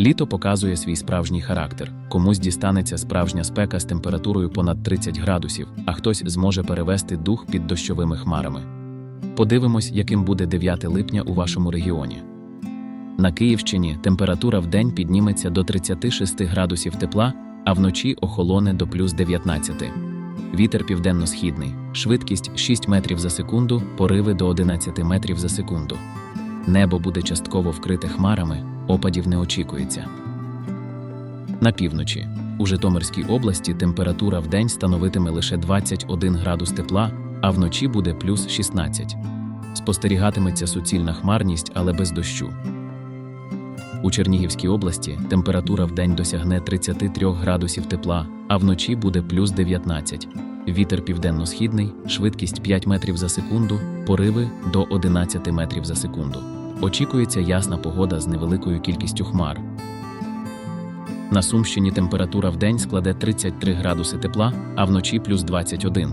Літо показує свій справжній характер. Комусь дістанеться справжня спека з температурою понад 30 градусів, а хтось зможе перевести дух під дощовими хмарами. Подивимось, яким буде 9 липня у вашому регіоні. На Київщині температура вдень підніметься до 36 градусів тепла, а вночі охолоне до плюс 19. Вітер південно-східний, швидкість 6 метрів за секунду, пориви до 11 метрів за секунду. Небо буде частково вкрите хмарами, опадів не очікується. На півночі. У Житомирській області температура вдень становитиме лише 21 градус тепла, а вночі буде плюс 16. Спостерігатиметься суцільна хмарність, але без дощу. У Чернігівській області температура вдень досягне 33 градусів тепла, а вночі буде плюс 19. Вітер південно-східний, швидкість 5 метрів за секунду, пориви до 11 метрів за секунду. Очікується ясна погода з невеликою кількістю хмар. На Сумщині температура вдень складе 33 градуси тепла, а вночі плюс 21.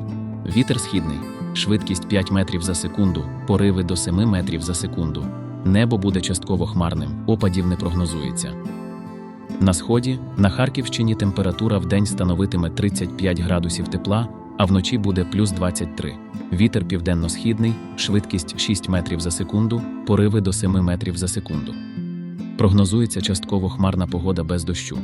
Вітер східний, швидкість 5 метрів за секунду, пориви до 7 метрів за секунду. Небо буде частково хмарним, опадів не прогнозується. На сході, на Харківщині температура вдень становитиме 35 градусів тепла, а вночі буде плюс 23. Вітер південно-східний, швидкість 6 метрів за секунду, пориви до 7 метрів за секунду. Прогнозується частково хмарна погода без дощу.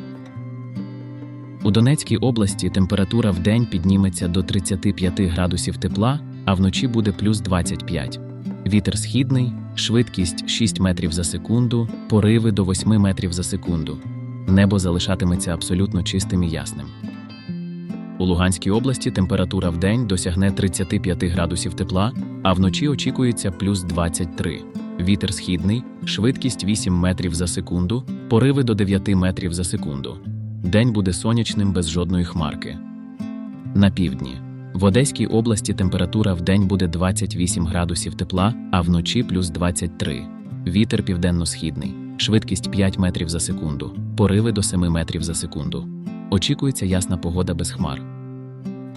У Донецькій області температура вдень підніметься до 35 градусів тепла, а вночі буде плюс 25. Вітер східний, швидкість 6 метрів за секунду, пориви до 8 метрів за секунду. Небо залишатиметься абсолютно чистим і ясним. У Луганській області температура вдень досягне 35 градусів тепла, а вночі очікується плюс 23. Вітер східний, швидкість 8 метрів за секунду, пориви до 9 метрів за секунду. День буде сонячним без жодної хмарки. На півдні. В Одеській області температура вдень буде 28 градусів тепла, а вночі плюс 23. Вітер південно-східний, швидкість 5 метрів за секунду, пориви до 7 метрів за секунду. Очікується ясна погода без хмар.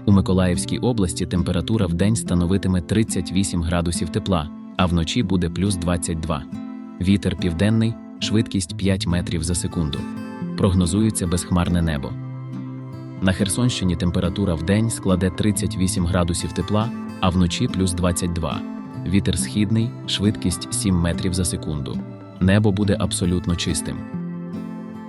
У Миколаївській області температура вдень становитиме 38 градусів тепла, а вночі буде плюс 22. Вітер південний, швидкість 5 метрів за секунду. Прогнозується безхмарне небо. На Херсонщині температура вдень складе 38 градусів тепла, а вночі плюс 22. Вітер східний, швидкість 7 метрів за секунду. Небо буде абсолютно чистим.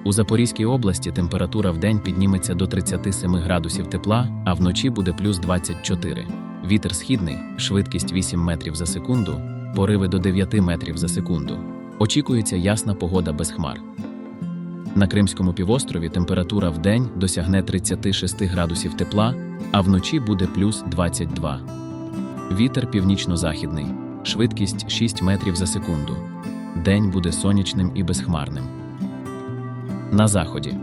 У Запорізькій області температура вдень підніметься до 37 градусів тепла, а вночі буде плюс 24. Вітер східний, швидкість 8 метрів за секунду, пориви до 9 метрів за секунду. Очікується ясна погода без хмар. На Кримському півострові температура вдень досягне 36 градусів тепла, а вночі буде плюс 22. Вітер північно-західний, швидкість 6 метрів за секунду. День буде сонячним і безхмарним. На заході.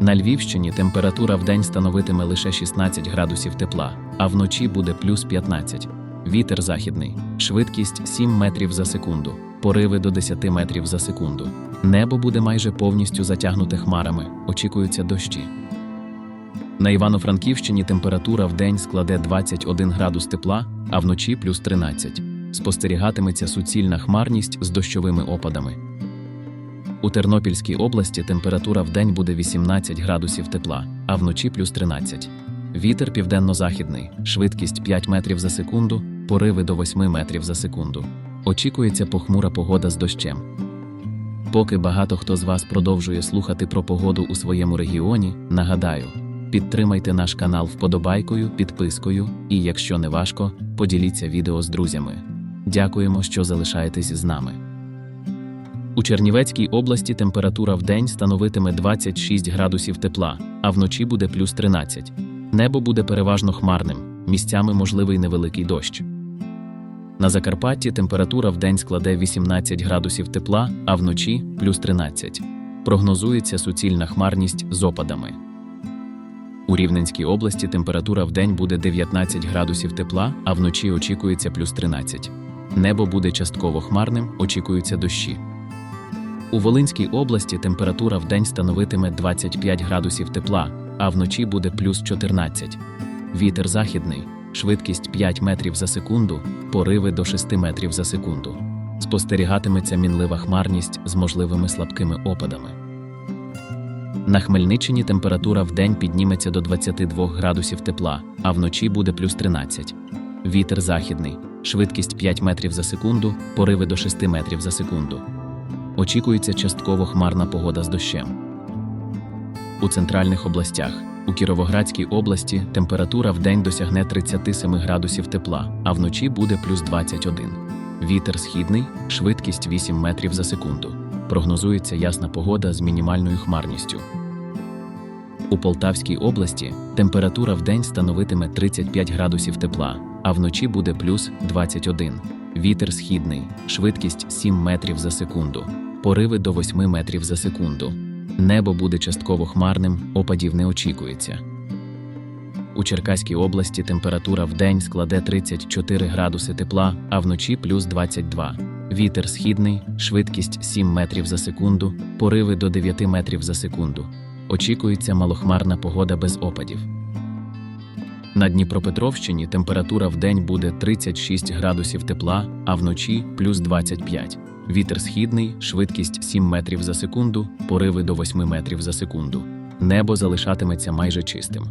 На Львівщині температура вдень становитиме лише 16 градусів тепла, а вночі буде плюс 15. Вітер західний, швидкість 7 метрів за секунду, пориви до 10 метрів за секунду. Небо буде майже повністю затягнуте хмарами, очікуються дощі. На Івано-Франківщині температура вдень складе 21 градус тепла, а вночі плюс 13. Спостерігатиметься суцільна хмарність з дощовими опадами. У Тернопільській області температура вдень буде 18 градусів тепла, а вночі плюс 13. Вітер південно-західний, швидкість 5 метрів за секунду, пориви до 8 метрів за секунду. Очікується похмура погода з дощем. Поки багато хто з вас продовжує слухати про погоду у своєму регіоні, нагадаю, підтримайте наш канал вподобайкою, підпискою і, якщо не важко, поділіться відео з друзями. Дякуємо, що залишаєтесь з нами. У Чернівецькій області температура вдень становитиме 26 градусів тепла, а вночі буде плюс 13. Небо буде переважно хмарним, місцями можливий невеликий дощ. На Закарпатті температура вдень складе 18 градусів тепла, а вночі плюс 13. Прогнозується суцільна хмарність з опадами. У Рівненській області температура вдень буде 19 градусів тепла, а вночі очікується плюс 13. Небо буде частково хмарним, очікуються дощі. У Волинській області температура вдень становитиме 25 градусів тепла, а вночі буде плюс 14. Вітер західний, швидкість 5 метрів за секунду, пориви до 6 метрів за секунду. Спостерігатиметься мінлива хмарність з можливими слабкими опадами. На Хмельниччині температура вдень підніметься до 22 градусів тепла, а вночі буде плюс 13. Вітер західний, швидкість 5 метрів за секунду, пориви до 6 метрів за секунду. Очікується частково хмарна погода з дощем. У центральних областях. У Кіровоградській області температура вдень досягне 37 градусів тепла, а вночі буде плюс 21. Вітер східний, швидкість 8 метрів за секунду. Прогнозується ясна погода з мінімальною хмарністю. У Полтавській області температура вдень становитиме 35 градусів тепла, а вночі буде плюс 21. Вітер східний, швидкість 7 метрів за секунду, пориви до 8 метрів за секунду. Небо буде частково хмарним, опадів не очікується. У Черкаській області температура вдень складе 34 градуси тепла, а вночі плюс 22. Вітер східний, швидкість 7 метрів за секунду, пориви до 9 метрів за секунду. Очікується малохмарна погода без опадів. На Дніпропетровщині температура вдень буде 36 градусів тепла, а вночі плюс 25. Вітер східний, швидкість 7 метрів за секунду, пориви до 8 метрів за секунду. Небо залишатиметься майже чистим.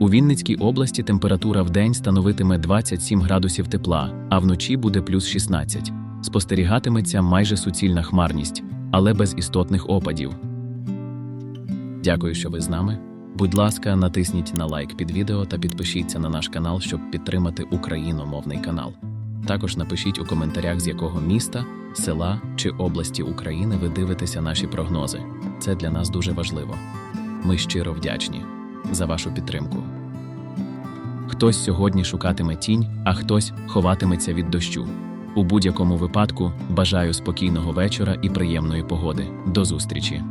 У Вінницькій області температура вдень становитиме 27 градусів тепла, а вночі буде плюс 16. Спостерігатиметься майже суцільна хмарність, але без істотних опадів. Дякую, що ви з нами. Будь ласка, натисніть на лайк під відео та підпишіться на наш канал, щоб підтримати україномовний канал. Також напишіть у коментарях, з якого міста, села чи області України ви дивитеся наші прогнози. Це для нас дуже важливо. Ми щиро вдячні за вашу підтримку. Хтось сьогодні шукатиме тінь, а хтось ховатиметься від дощу. У будь-якому випадку бажаю спокійного вечора і приємної погоди. До зустрічі!